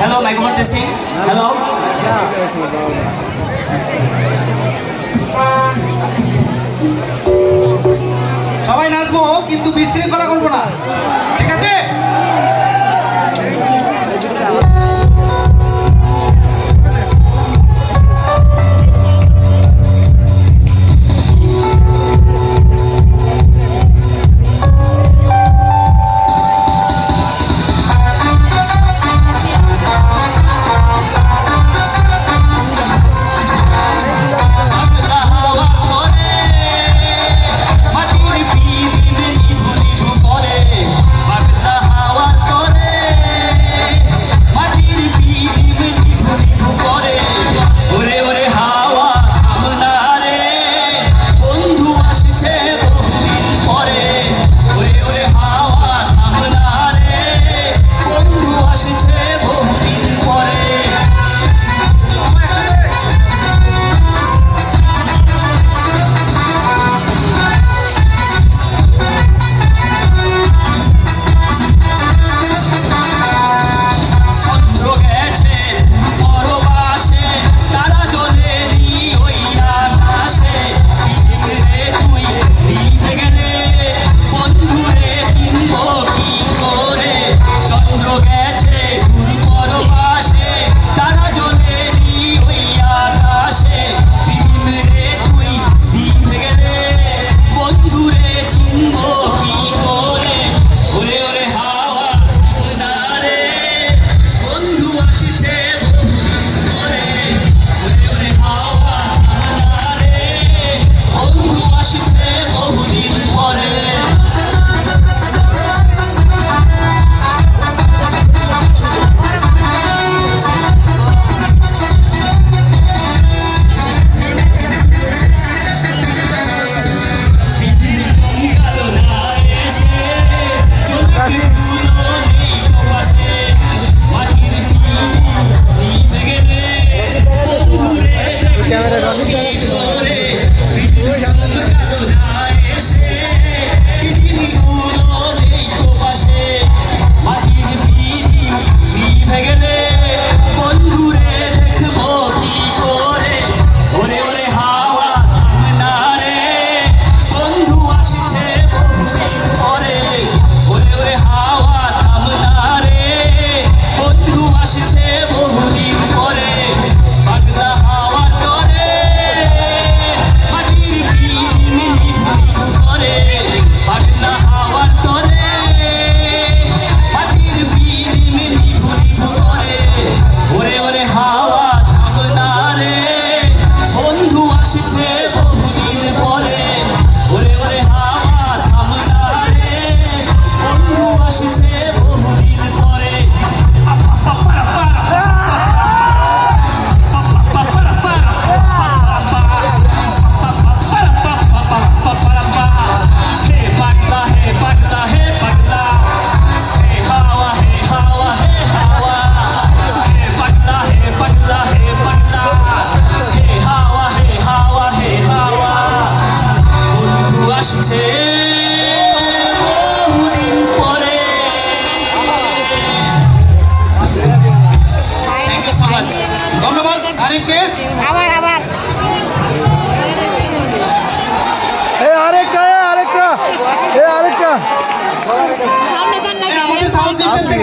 Hello microphone testing hello সবাই নাচবো কিন্তু বিশৃঙ্খলা করব না। ঠিক আছে?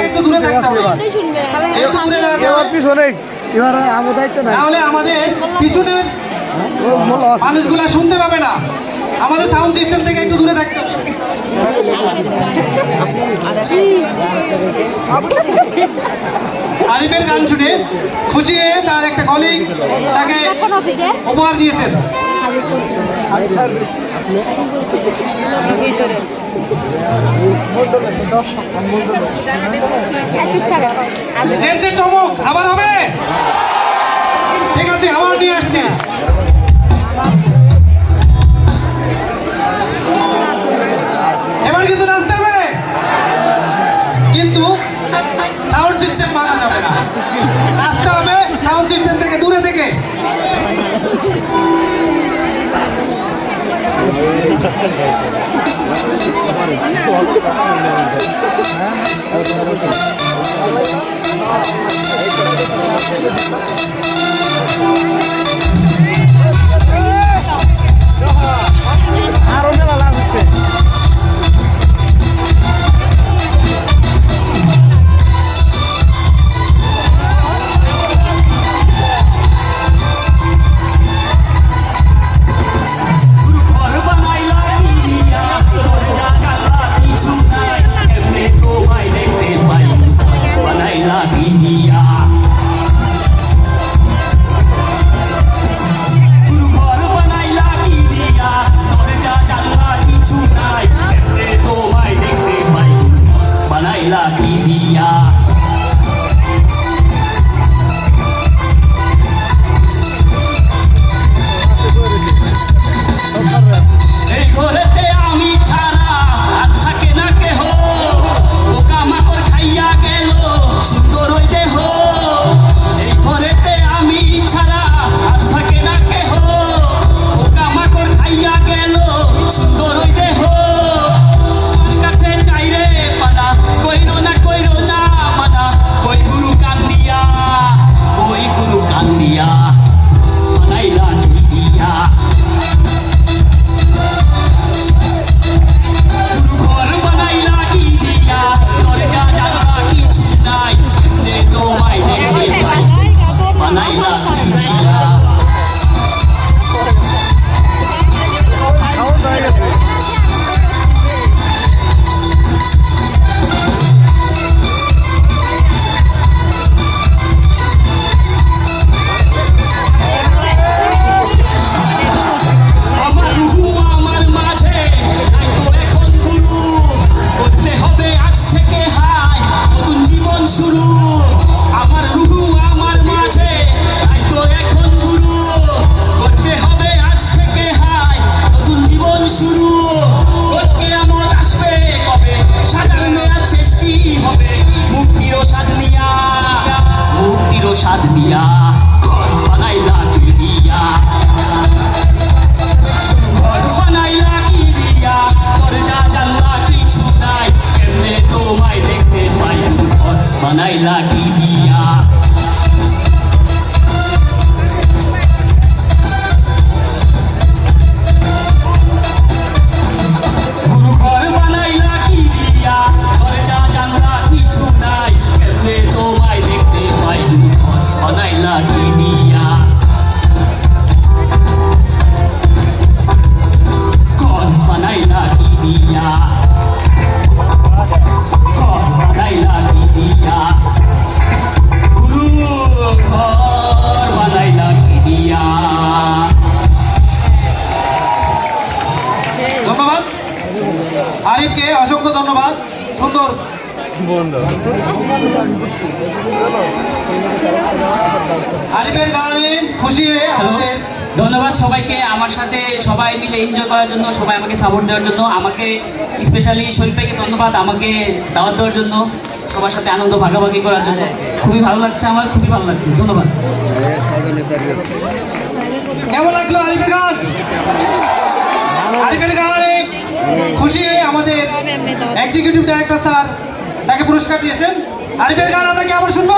একটু দূরে একটু দূরে থাকতে এবারে তাহলে আমাদের মানুষগুলা শুনতে পাবে না। আমাদের সাউন্ড সিস্টেম থেকে একটু দূরে থাকতে আরিফের গান শুনে খুশি তার একটা কলিগ তাকে উপহার দিয়েছেন। চমক, আবার হবে? ঠিক আছে, আবার নিয়ে আসছি। এবার কিন্তু নাচতে হবে। কিন্তু সাউন্ড সিস্টেম মানা যাবে না। নাচতে হবে সাউন্ড সিস্টেম থেকে, দূরে থেকে। Thank you. হ্যাঁ? হালিমের গানে খুশি হয়ে আমাদের ধন্যবাদ সবাইকে আমার সাথে সবাই মিলে এনজয় করার জন্য সবাই আমাকে সাপোর্ট দেওয়ার জন্য। আমাকে স্পেশালি শরীফাইকে ধন্যবাদ আমাকে দাওয়াত দেওয়ার জন্য সবার সাথে আনন্দ ভাগাভাগি করার জন্য। খুবই ভালো লাগছে আমার খুবই ভালো লাগছে ধন্যবাদ। কেমন লাগল আরিফের গান? আরিফের গানে খুশি হয়ে আমাদের এক্সিকিউটিভ ডাইরেক্টর স্যার তাকে পুরস্কার দিয়েছেন। আরিফের গান আমরা কি আবার শুনব?